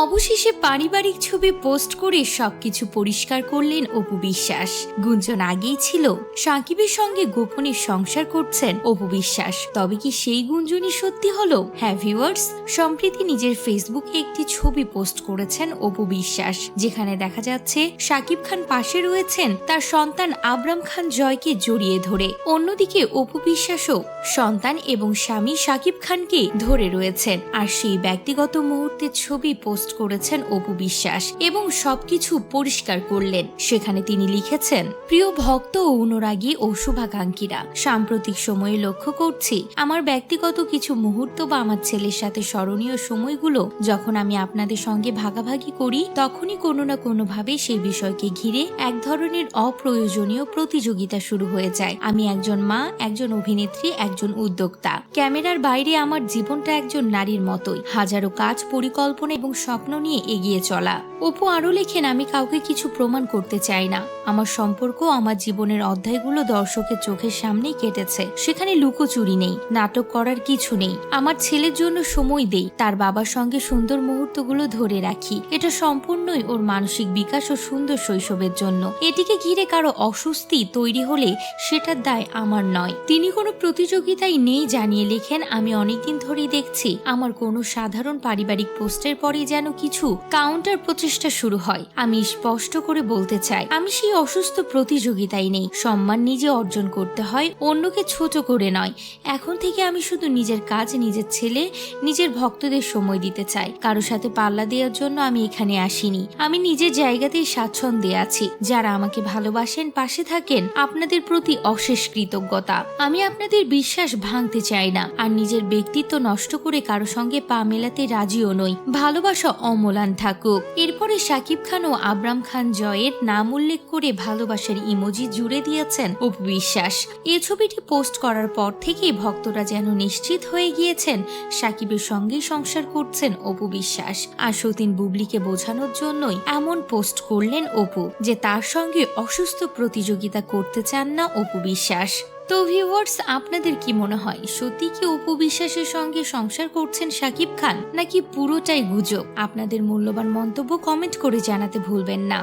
অবশেষে পারিবারিক ছবি পোস্ট করে সবকিছু পরিষ্কার করলেন অপু বিশ্বাস। গুঞ্জন আগেই ছিল, সাকিবের সঙ্গে গোপনে সংসার করছেন অপু বিশ্বাস। তবে কি সেই গুঞ্জনই সত্যি হলো? হ্যাঁ ভিউয়ার্স সম্প্রীতি নিজের ফেসবুকে একটি ছবি পোস্ট করেছেন অপু বিশ্বাস, যেখানে দেখা যাচ্ছে সাকিব খান পাশে রয়েছেন তার সন্তান আবরাম খান জয়কে জড়িয়ে ধরে। অন্যদিকে অপু বিশ্বাসও সন্তান এবং স্বামী সাকিব খানকে ধরে রয়েছেন। আর সেই ব্যক্তিগত মুহূর্তের ছবি পোস্ট করেছেন অপু বিশ্বাস এবং সবকিছু পরিষ্কার করলেন। সেখানে তিনি লিখেছেন, প্রিয় ভক্ত ও অনুরাগী ও শুভাকাঙ্ক্ষীরা, সাম্প্রতিক সময়ে লক্ষ্য করছি, আমার ব্যক্তিগত কিছু মুহূর্ত বা আমার ছেলের সাথে স্মরণীয় সময়গুলো যখন আমি আপনাদের সঙ্গে ভাগাভাগি করি, তখনই কোনো না কোনোভাবে সেই বিষয়কে ঘিরে এক ধরনের অপ্রয়োজনীয় প্রতিযোগিতা শুরু হয়ে যায়। আমি একজন মা, একজন অভিনেত্রী, একজন উদ্যোক্তা। ক্যামেরার বাইরে আমার জীবনটা একজন নারীর মতোই। হাজারো কাজ, পরিকল্পনা এবং স্বপ্ন নিয়ে এগিয়ে চলা। অপু আরও লেখেন, আমি কাউকে কিছু প্রমাণ করতে চাই না। আমার সম্পর্ক, আমার জীবনের অধ্যায়গুলো দর্শকের চোখের সামনেই কেটেছে। সেখানে লুকোচুরি নেই, নাটক করার কিছু নেই। আমার ছেলের জন্য সময় দেই, তার বাবার সঙ্গে সুন্দর মুহূর্তগুলো ধরে রাখি। এটা সম্পূর্ণই ওর মানসিক বিকাশ ও সুন্দর শৈশবের জন্য। এটিকে ঘিরে কারও অস্বস্তি তৈরি হলে সেটার দায় আমার নয়। তিনি কোনো প্রতিযোগিতায় নেই জানিয়ে লেখেন, আমি অনেকদিন ধরেই দেখছি, আমার কোনো সাধারণ পারিবারিক পোস্টের পরেই যেন কিছু কাউন্টার প্রচেষ্টা শুরু হয়। আমি স্পষ্ট করে বলতে চাই, আমি সেই অসুস্থ প্রতিযোগিতায় নেই। সম্মান নিজে অর্জন করতে হয়, অন্যকে ছোট করে নয়। এখন থেকে আমি শুধু নিজের কাজ, নিজের ছেলে, নিজের ভক্তদের সময় দিতে চাই। কারও সাথে পাল্লা দেওয়ার জন্য আমি এখানে আসিনি। আমি নিজের জায়গাতেই স্বাচ্ছন্দ্যে আছি। যারা আমাকে ভালোবাসেন, পাশে থাকেন, আপনাদের প্রতি অশেষ কৃতজ্ঞতা। আমি আপনাদের বিশ্বাস ভাঙতে চাই না। আর নিজের ব্যক্তিত্ব নষ্ট করে কারও সঙ্গে পা মেলাতে রাজিও নই। ভালোবাসা অমলান থাকুক এরপরে শাকিব খান ও আবরাম খান জয়ের নাম উল্লেখ করে ভালোবাসার ইমোজি জুড়ে দিয়েছেন অপু বিশ্বাস। এ ছবিটি পোস্ট করার পর থেকেই ভক্তরা যেন নিশ্চিত হয়ে গিয়েছেন, সাকিবের সঙ্গেই সংসার করছেন অপু বিশ্বাস। আর সতীন বুবলিকে বোঝানোর জন্যই এমন পোস্ট করলেন অপু, যে তার সঙ্গে অসুস্থ প্রতিযোগিতা করতে চান না অপু বিশ্বাস। তো ভিউয়ার্স আপনাদের কি মনে হয়, সত্যি কি অপু বিশ্বাসের সঙ্গে সংসার করছেন সাকিব খান, নাকি পুরোটাই গুজব? আপনাদের মূল্যবান মন্তব্য কমেন্ট করে জানাতে ভুলবেন না।